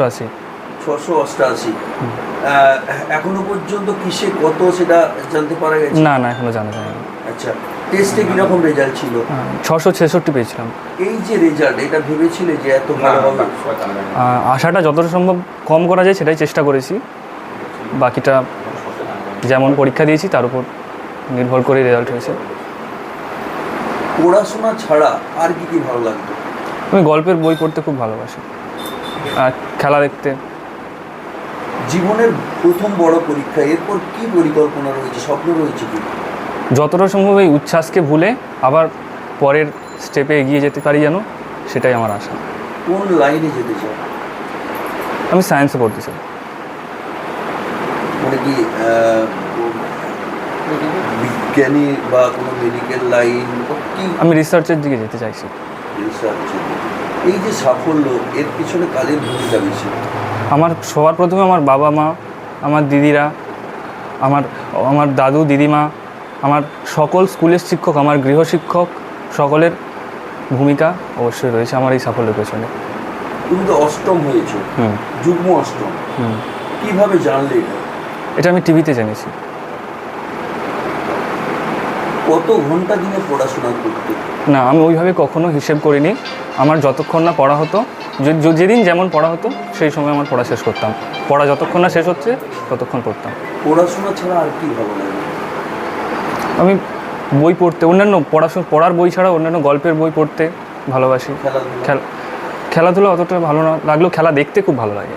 অষ্টআশি। ছশো অষ্টআশি। এখনও পর্যন্ত কিসে কত সেটা জানতে পারা গেছে? না না এখনও জানা যায়নি। আচ্ছা টেস্টে কীরকম রেজাল্ট ছিল? ছশো ছেষট্টি পেয়েছিলাম। এই যে রেজাল্ট এটা ভেবেছিলে যে এত ভালো হবে? আশাটা যতটা সম্ভব কম করা যায় সেটাই চেষ্টা করেছি। বাকিটা যেমন পরীক্ষা দিয়েছি তার উপর নির্ভর করে রেজাল্ট হয়েছে। পড়াশোনা ছাড়া আর কি কি ভালো লাগতো? আমি গল্পের বই পড়তে খুব ভালোবাসি। খেলা দেখতে। জীবনের প্রথম বড় পরীক্ষা এরপর কি পরিকল্পনা রয়েছে স্বপ্ন রয়েছে কি? যতটা সম্ভব এই উচ্ছ্বাসকে ভুলে আবার পরের স্টেপে এগিয়ে যেতে পারি যেন সেটাই আমার আশা। কোন লাইনে যেতে চাও? আমি সায়েন্সে পড়তে চাই। মানে কি বিজ্ঞানী বা কোনো মেডিকেল লাইন কি? আমি রিসার্চের দিকে যেতে চাইছি। Research? এই যে সাফল্য এর পিছনে কাজের ভূমিকা বেশি? আমার সবার প্রথমে আমার বাবা মা আমার দিদিরা আমার আমার দাদু দিদিমা আমার সকল স্কুলের শিক্ষক আমার গৃহশিক্ষক সকলের ভূমিকা অবশ্যই রয়েছে আমার এই সাফল্যের পেছনে। তুমি তো অষ্টম হয়েছো যুগ্ম অষ্টম। হুম। কীভাবে জানলে এটা? এটা আমি টিভিতে জেনেছি। কত ঘণ্টা দিনে পড়াশোনা করতে? না আমি ওইভাবে কখনো হিসেব করিনি। আমার যতক্ষণ না পড়া হতো যেদিন যেমন পড়া হতো সেই সময় আমার পড়া শেষ করতাম। পড়া যতক্ষণ না শেষ হচ্ছে ততক্ষণ পড়তাম। পড়াশোনা ছাড়া আর কি ভালো লাগে? আমি বই পড়তে অন্যান্য পড়াশোনা পড়ার বই ছাড়া অন্যান্য গল্পের বই পড়তে ভালোবাসি। খেলাধুলা? খেলা খেলাধুলা অতটা ভালো না লাগলেও খেলা দেখতে খুব ভালো লাগে।